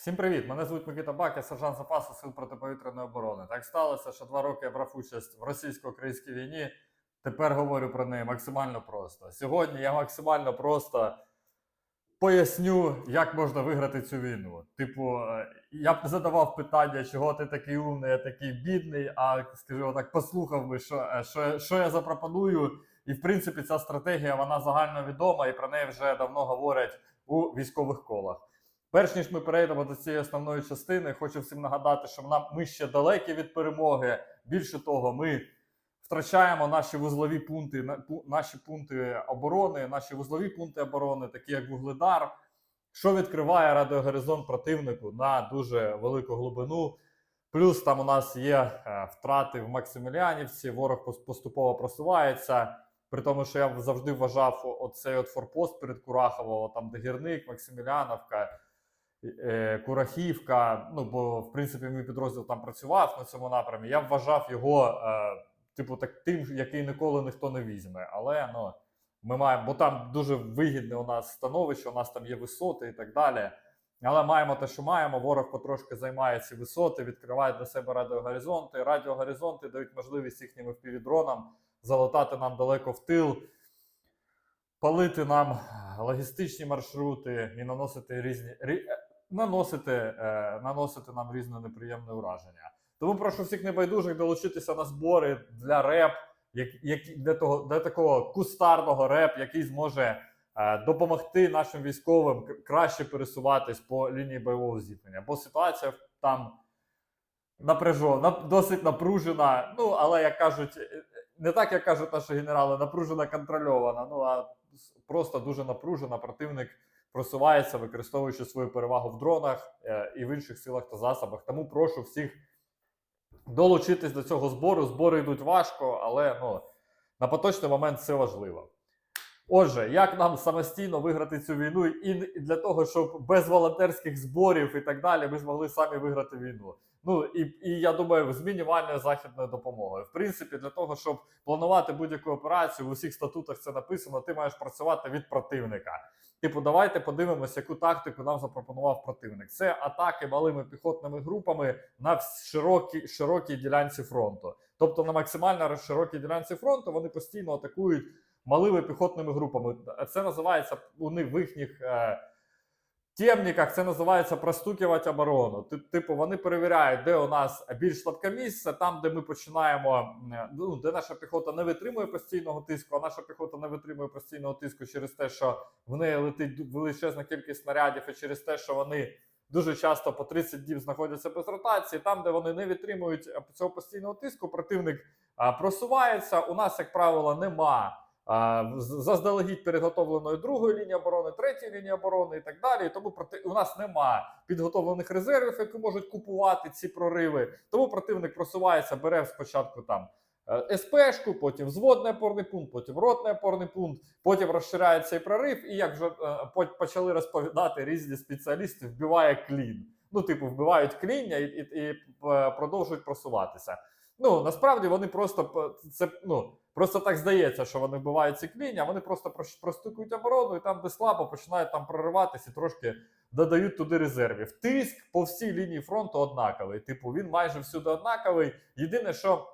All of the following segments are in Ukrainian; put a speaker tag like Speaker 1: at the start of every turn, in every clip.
Speaker 1: Всім привіт! Мене звуть Микита Бак, я сержант запасу сил протиповітряної оборони. Так сталося, що два роки я брав участь в російсько-українській війні. Тепер говорю про неї максимально просто. Сьогодні я максимально просто поясню, як можна виграти цю війну. Типу, е, я б задавав питання, чого ти такий умний, я такий бідний, а скажімо так, послухав би, що, е, що, що я запропоную. І в принципі, ця стратегія вона загальновідома, і про неї вже давно говорять у військових колах. Перш ніж ми перейдемо до цієї основної частини, хочу всім нагадати, що нам ми ще далекі від перемоги. Більше того, ми втрачаємо наші вузлові пункти, наші пункти оборони, наші вузлові пункти оборони, такі як Вугледар, що відкриває радіогоризонт противнику на дуже велику глибину. Плюс там у нас є е, втрати в Максимілянівці, ворог поступово просувається. При тому, що я завжди вважав оцей от форпост перед Курахово, там де гірник, Максиміляновка, Курахівка. Ну, бо в принципі мій підрозділ там працював на цьому напрямі. Я вважав його, е, типу, так тим, який ніколи ніхто не візьме. Але ну, ми маємо, бо там дуже вигідне у нас становище, у нас там є висоти і так далі. Але маємо те, що маємо. Ворог потрошки займає ці висоти, відкриває для себе радіогоризонти. Радіогоризонти дають можливість їхнім впівдронам залетати нам далеко в тил, палити нам логістичні маршрути і наносити різні рі- е, наносити, е, наносити нам різне неприємне ураження. Тому прошу всіх небайдужих долучитися на збори для реп, як, як, для, того, для такого кустарного реп, який зможе е, допомогти нашим військовим краще пересуватись по лінії бойового зіткнення. Бо ситуація там напряжена, досить напружена. Ну, але як кажуть, е, не так, як кажуть наші генерали, напружена контрольована. Ну а просто дуже напружена. Противник просувається, використовуючи свою перевагу в дронах е, і в інших силах та засобах. Тому прошу всіх долучитись до цього збору. Збори йдуть важко, але ну, на поточний момент це важливо. Отже, як нам самостійно виграти цю війну, і для того, щоб без волонтерських зборів і так далі, ми змогли самі виграти війну. Ну і, і я думаю, з мінімальною західною допомогою. В принципі, для того, щоб планувати будь-яку операцію, в усіх статутах це написано, ти маєш працювати від противника. Типу, давайте подивимося, яку тактику нам запропонував противник. Це атаки малими піхотними групами на широкій, широкій ділянці фронту. Тобто на максимально широкій ділянці фронту вони постійно атакують малими піхотними групами. Це називається у них в їхніх е, темниках, це називається простукувати оборону. Ти- Типу, вони перевіряють, де у нас більш слабке місце, там, де ми починаємо, е, ну, де наша піхота не витримує постійного тиску, а наша піхота не витримує постійного тиску через те, що в неї летить величезна кількість снарядів, і через те, що вони. Дуже часто по 30 діб знаходяться без ротації. Там, де вони не витримують е, цього постійного тиску, противник просувається. У нас, як правило, нема а, заздалегідь підготовленої другої лінії оборони, третьої лінії оборони і так далі. Тому проти у нас нема підготовлених резервів, які можуть купувати ці прориви. Тому противник просувається, бере спочатку там. е, СПшку, потім взводний опорний пункт, потім ротний опорний пункт, потім розширяє цей прорив, і як вже е, почали розповідати різні спеціалісти, вбиває клін. Ну, типу, вбивають кління і, і, і е, продовжують просуватися. Ну насправді вони просто це ну просто так здається, що вони вбивають ці кління, вони просто простукують оборону, і там, де слабо, починають там прориватися трошки додають туди резервів. Тиск по всій лінії фронту однаковий. Типу, він майже всюди однаковий. Єдине, що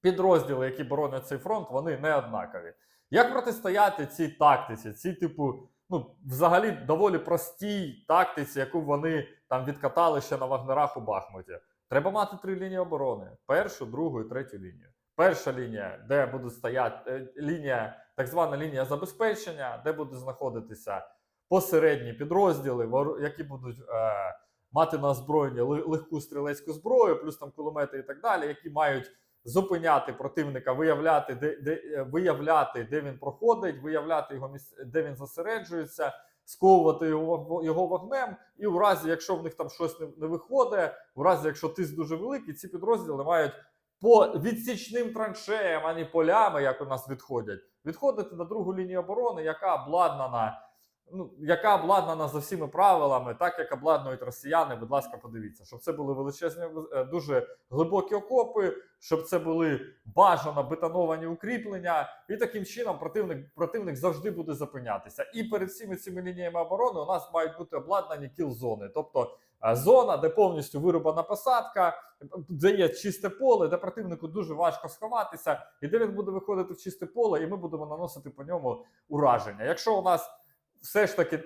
Speaker 1: підрозділи, які боронять цей фронт, вони не однакові. Як протистояти цій тактиці, цій, типу, ну, взагалі доволі простій тактиці, яку вони там відкатали ще на вагнерах у Бахмуті? Треба мати три лінії оборони: першу, другу і третю лінію. Перша лінія, де буде стояти е, лінія, так звана лінія забезпечення, де будуть знаходитися посередні підрозділи, які будуть е, мати на озброєнні легку стрілецьку зброю, плюс там кулемети і так далі, які мають зупиняти противника, виявляти, де, де е, виявляти, де він проходить, виявляти його місць, де він зосереджується, сковувати його, його вогнем. І в разі, якщо в них там щось не, не виходить, в разі, якщо тиск дуже великий, ці підрозділи мають по відсічним траншеям, а не полями, як у нас відходять, відходити на другу лінію оборони, яка обладнана. Ну, яка обладнана за всіми правилами, так як обладнують росіяни, будь ласка, подивіться, щоб це були величезні, е, дуже глибокі окопи, щоб це були бажано бетоновані укріплення, і таким чином противник, противник завжди буде зупинятися. І перед всіми цими лініями оборони у нас мають бути обладнані кіл-зони, тобто е, зона, де повністю вирубана посадка, де є чисте поле, де противнику дуже важко сховатися, і де він буде виходити в чисте поле, і ми будемо наносити по ньому ураження. Якщо у нас все ж таки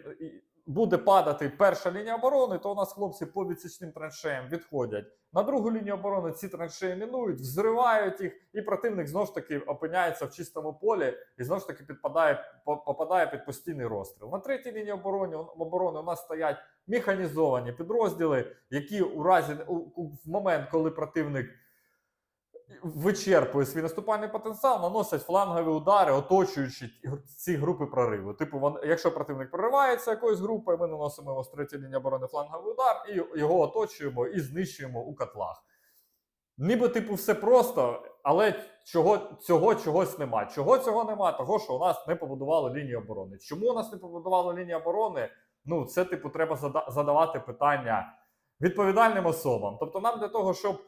Speaker 1: буде падати перша лінія оборони, то у нас хлопці по відсічним траншеям відходять на другу лінію оборони. Ці траншеї мінують, взривають їх, і противник знову ж таки опиняється в чистому полі і знову ж таки підпадає, попадає під постійний розстріл. На третій лінії оборони, оборони у нас стоять механізовані підрозділи, які у разі у, у- в момент, коли противник вичерпує свій наступальний потенціал, наносять флангові удари, оточуючи ці групи прориву. Типу, якщо противник проривається якоюсь групою, ми наносимо його з третьої лінії оборони фланговий удар і його оточуємо і знищуємо у котлах. Ніби, типу, все просто, але чого, цього чогось нема. Чого цього нема? Того, що у нас не побудували лінію оборони. Чому у нас не побудували лінію оборони? Ну, це, типу, треба задавати питання відповідальним особам. Тобто, нам для того, щоб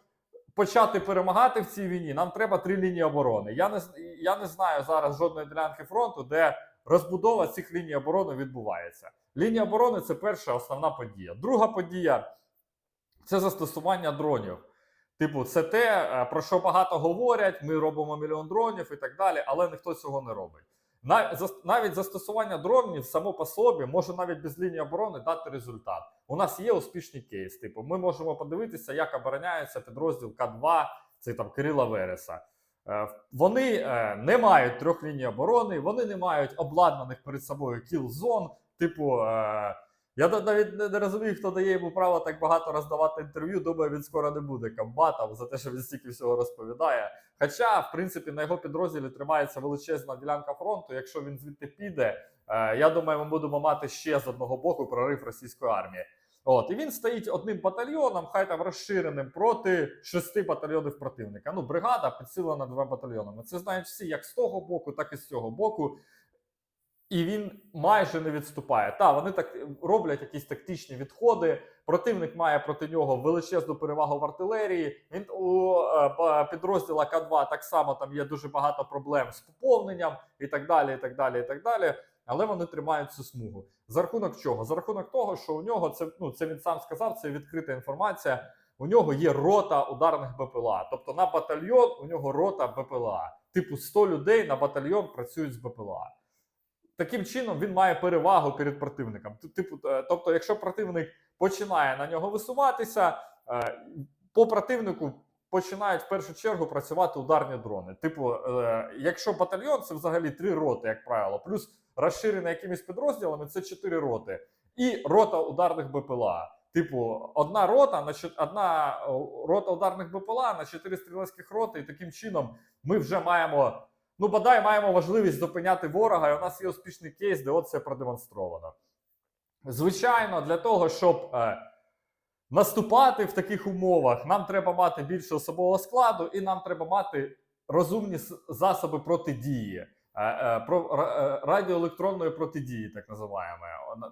Speaker 1: почати перемагати в цій війні, нам треба три лінії оборони. Я не, я не знаю зараз жодної ділянки фронту, де розбудова цих ліній оборони відбувається. Лінія оборони це перша основна подія. Друга подія це застосування дронів. Типу, це те, е, про що багато говорять. Ми робимо мільйон дронів і так далі, але ніхто цього не робить. Навіть застосування дронів само по собі може навіть без лінії оборони дати результат. У нас є успішний кейс. Типу, ми можемо подивитися, як обороняється підрозділ К2, це там Кирила Вереса. Е, Вони е, не мають трьох ліній оборони, вони не мають обладнаних перед собою кіл-зон. Типу, е, я да- навіть не, не розумію, хто дає йому право так багато роздавати інтерв'ю. Думаю, він скоро не буде комбатом за те, що він стільки всього розповідає. Хоча, в принципі, на його підрозділі тримається величезна ділянка фронту. Якщо він звідти піде, е, я думаю, ми будемо мати ще з одного боку прорив російської армії. От і він стоїть одним батальйоном, хай там розширеним проти шести батальйонів противника. Ну, бригада підсилена двома батальйонами. Це знають всі, як з того боку, так і з цього боку. І він майже не відступає. Та вони так роблять якісь тактичні відходи. Противник має проти нього величезну перевагу в артилерії. Він у е, підрозділа К2 так само там є дуже багато проблем з поповненням і так далі. І так далі, і так далі. Але вони тримають цю смугу. За рахунок чого? За рахунок того, що у нього це ну це він сам сказав, це відкрита інформація. У нього є рота ударних БПЛА. Тобто на батальйон у нього рота БПЛА. Типу 100 людей на батальйон працюють з БПЛА. Таким чином він має перевагу перед противником. Типу, е, тобто, якщо противник починає на нього висуватися, е, по противнику починають в першу чергу працювати ударні дрони. Типу, е, якщо батальйон це взагалі три роти, як правило, плюс розширений якимись підрозділами, це чотири роти, і рота ударних БПЛА. Типу, одна рота на одна рота ударних БПЛА на чотири стрілецьких роти, і таким чином ми вже маємо. Ну, бодай маємо можливість зупиняти ворога, і у нас є успішний кейс, де от це продемонстровано. Звичайно, для того, щоб е, наступати в таких умовах, нам треба мати більше особового складу, і нам треба мати розумні засоби протидії, е, е, про, е, радіоелектронної протидії, так називаємо,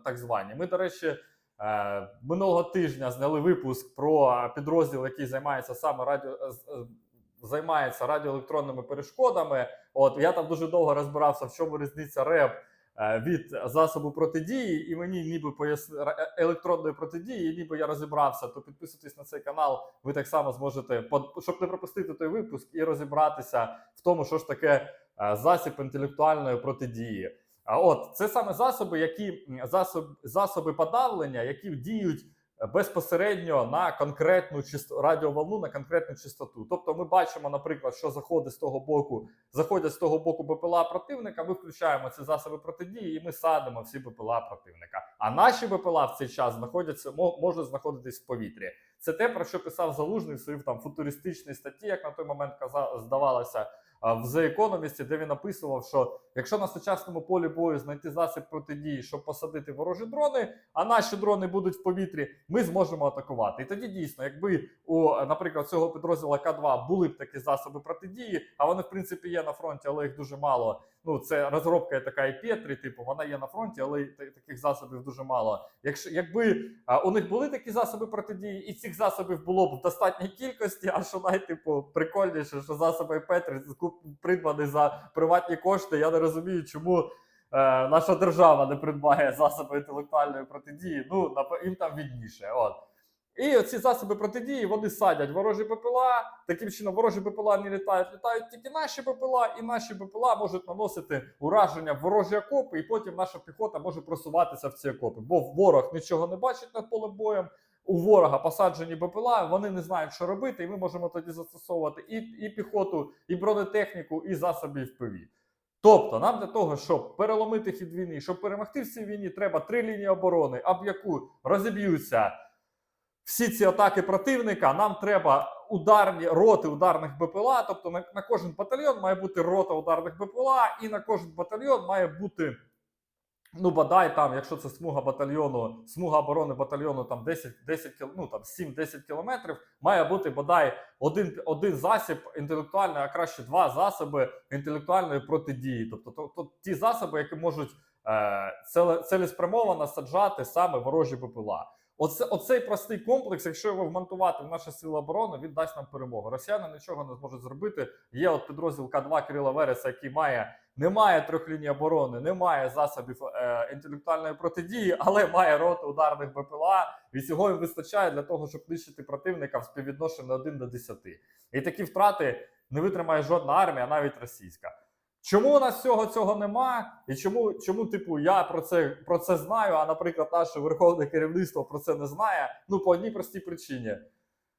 Speaker 1: так звані. Ми, до речі, минулого тижня зняли випуск про підрозділ, який займається саме радіо. Займається радіоелектронними перешкодами. От я там дуже довго розбирався, в чому різниця РЕП е, від засобу протидії, і мені ніби поясни електронної протидії, і ніби я розібрався. То підписуйтесь на цей канал. Ви так само зможете щоб не пропустити той випуск і розібратися в тому, що ж таке е, засіб інтелектуальної протидії. А от це саме засоби, які засоб, засоби подавлення, які діють е, безпосередньо на конкретну чисто радіоволну, на конкретну частоту. Тобто, ми бачимо, наприклад, що заходить з того боку, заходять з того боку БПЛА противника. Ми включаємо ці засоби протидії, і ми садимо всі БПЛА противника. А наші БПЛА в цей час знаходяться, мо- можуть знаходитись в повітрі. Це те, про що писав Залужний в своїй там футуристичній статті, як на той момент каза, здавалося. В The Economist, де він описував, що якщо на сучасному полі бою знайти засіб протидії, щоб посадити ворожі дрони, а наші дрони будуть в повітрі, ми зможемо атакувати. І тоді дійсно, якби у, наприклад, цього підрозділу К2 були б такі засоби протидії, а вони в принципі є на фронті, але їх дуже мало. Ну це розробка є така і Петрі, типу, вона є на фронті, але таких засобів дуже мало. Якщо якби а, у них були такі засоби протидії, і цих засобів було б в достатній кількості, а що най, типу, прикольніше, що засоби Петрі куп- придбані за приватні кошти. Я не розумію, чому. е, Наша держава не придбає засоби інтелектуальної протидії. Ну їм там відніше. От І оці засоби протидії вони садять ворожі ППЛА. Таким чином, ворожі ППЛА не літають, літають тільки наші ППЛА, і наші ППЛА можуть наносити ураження в ворожі окопи, і потім наша піхота може просуватися в ці окопи. Бо ворог нічого не бачить над полем боєм. У ворога посаджені БПЛА, вони не знають, що робити, і ми можемо тоді застосовувати і, і піхоту, і бронетехніку, і засоби ВПВ. Тобто, нам для того, щоб переломити хід війни, щоб перемогти в цій війні, треба три лінії оборони, об яку розіб'ються всі ці атаки противника. Нам треба ударні роти ударних БПЛА. Тобто на, на кожен батальйон має бути рота ударних БПЛА, і на кожен батальйон має бути. Ну, бодай там, якщо це смуга батальйону, смуга оборони батальйону там 10, 10 кіл- ну там 7-10 кілометрів, має бути бодай один, один засіб інтелектуальної, а краще два засоби інтелектуальної протидії. Тобто то, то, ті засоби, які можуть е, цілеспрямовано саджати саме ворожі БПЛА. Оце, оцей простий комплекс, якщо його вмонтувати в наші сили оборони, він дасть нам перемогу. Росіяни нічого не зможуть зробити. Є от підрозділ К2 Кирила Вереса, який має немає трьох ліній оборони, немає засобів е, інтелектуальної протидії, але має роту ударних БПЛА, і цього їм вистачає для того, щоб нищити противника в співвідношенні 1 до 10. І такі втрати не витримає жодна армія, навіть російська. Чому у нас всього цього нема? І чому, чому типу, я про це, про це знаю, а, наприклад, наше верховне керівництво про це не знає? Ну, по одній простій причині.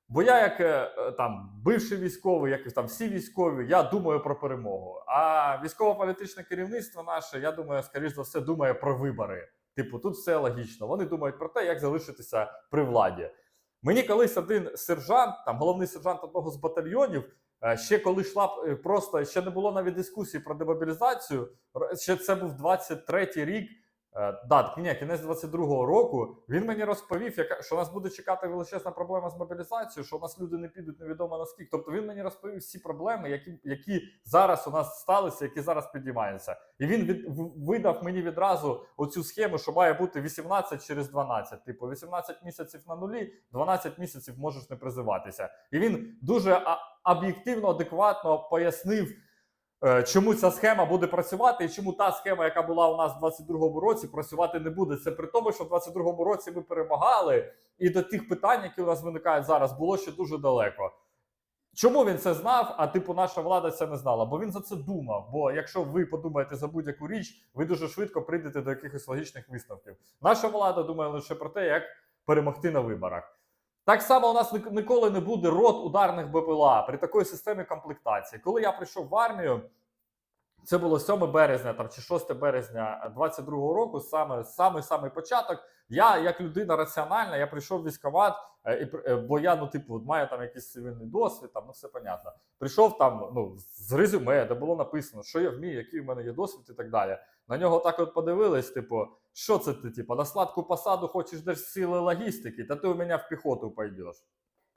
Speaker 1: Бо я, як е, е, там бивший військовий, як там всі військові, я думаю про перемогу. А військово-політичне керівництво наше, я думаю, скоріш за все, думає про вибори. Типу, тут все логічно. Вони думають про те, як залишитися при владі. Мені колись один сержант, там головний сержант одного з батальйонів, ще коли йшла е, просто ще не було навіть дискусії про демобілізацію. Ще це був 23-й рік. Е, Да, ні, кінець 22-го року він мені розповів, яка що нас буде чекати величезна проблема з мобілізацією, що у нас люди не підуть невідомо наскільки. Тобто він мені розповів всі проблеми, які, які зараз у нас сталися, які зараз підіймаються. І він від, видав мені відразу оцю схему, що має бути 18 через 12. Типу, 18 місяців на нулі, 12 місяців можеш не призиватися. І він дуже об'єктивно, адекватно пояснив. Е, Чому ця схема буде працювати, і чому та схема, яка була у нас в 22-му році, працювати не буде. Це при тому, що в 22-му році ми перемагали, і до тих питань, які у нас виникають зараз, було ще дуже далеко. Чому він це знав, а типу наша влада це не знала? Бо він за це думав. Бо якщо ви подумаєте за будь-яку річ, ви дуже швидко прийдете до якихось логічних висновків. Наша влада думає лише про те, як перемогти на виборах. Так само у нас ніколи не буде рот ударних БПЛА при такій системі комплектації. Коли я прийшов в армію, це було 7 березня там, чи 6 березня 22-го року, саме самий самий початок. Я, як людина раціональна, я прийшов в військкомат, е, е, бо я, ну, типу, маю там якийсь цивільний досвід, там, ну все понятно. Прийшов там ну, з резюме, де було написано, що я вмію, який в мене є досвід і так далі. На нього так от подивились, типу, що це ти, типу, на сладку посаду хочеш десь сили логістики, та ти у мене в піхоту пойдеш.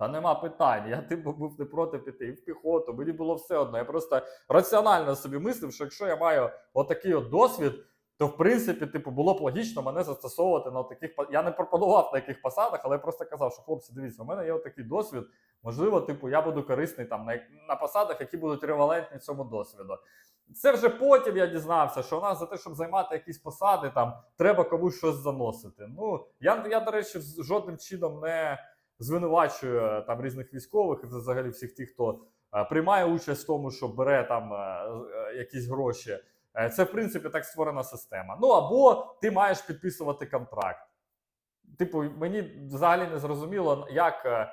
Speaker 1: Та нема питань. Я типу був не проти піти і в піхоту. Мені було все одно. Я просто раціонально собі мислив, що якщо я маю отакий от досвід, то в принципі, типу, було б логічно мене застосовувати на таких Я не пропонував на яких посадах, але я просто казав, що хлопці, дивіться, у мене є отакий досвід. Можливо, типу, я буду корисний там на, на посадах, які будуть ревалентні цьому досвіду. Це вже потім я дізнався, що у нас за те, щоб займати якісь посади, там треба комусь щось заносити. Ну я, я до речі, жодним чином не звинувачую е, там різних військових і взагалі всіх тих, хто е, приймає участь в тому, що бере там е, якісь гроші. Це в принципі так створена система. Ну або ти маєш підписувати контракт. Типу, мені взагалі не зрозуміло, як,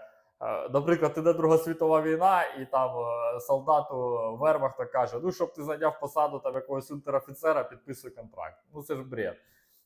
Speaker 1: наприклад, іде Друга світова війна, і там солдату Вермахта каже: ну, щоб ти зайняв посаду там якогось унтер-офіцера, підписуй контракт. Ну це ж бред.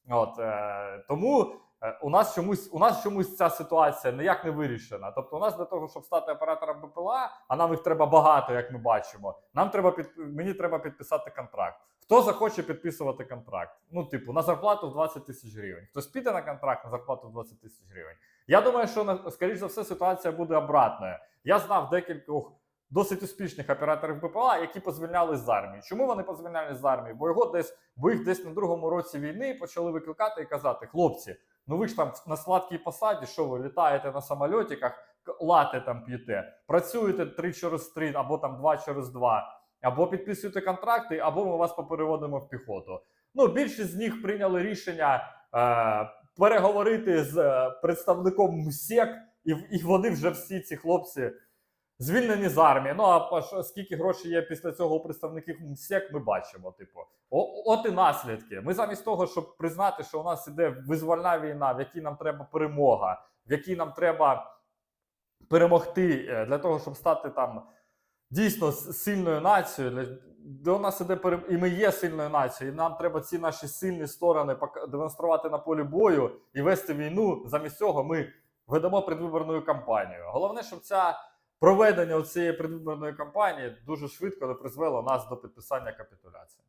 Speaker 1: От, е, тому у нас чомусь у нас чомусь ця ситуація ніяк не вирішена. Тобто, у нас для того, щоб стати оператором БПЛА, а нам їх треба багато, як ми бачимо. Нам треба під мені треба підписати контракт. Хто захоче підписувати контракт? Ну, типу, на зарплату в 20 тисяч гривень. Хтось піде на контракт на зарплату в 20 тисяч гривень. Я думаю, що скоріш за все ситуація буде обратною. Я знав декількох досить успішних операторів БПЛА, які позвільнялись з армії. Чому вони позвільнялись з армії? Бо його десь, бо їх десь на другому році війни почали викликати і казати: хлопці, ну ви ж там на сладкій посаді, що ви літаєте на самольотиках, лати там п'єте, працюєте 3 через 3 або там 2 через 2, або підписуєте контракти, або ми вас попереводимо в піхоту. Ну, більшість з них прийняли рішення е, переговорити з е, представником МСЕК, і, і вони вже всі ці хлопці звільнені з армії. Ну а скільки грошей є після цього у представників МСЕК, ми бачимо. Типу, О, от і наслідки. Ми замість того, щоб признати, що у нас іде визвольна війна, в якій нам треба перемога, в якій нам треба перемогти е, для того, щоб стати там дійсно сильною нацією. До нас іде перем... і ми є сильною нацією. І нам треба ці наші сильні сторони демонструвати на полі бою і вести війну. Замість цього ми ведемо предвиборну кампанію. Головне, щоб ця проведення цієї предвиборної кампанії дуже швидко призвело нас до підписання капітуляції.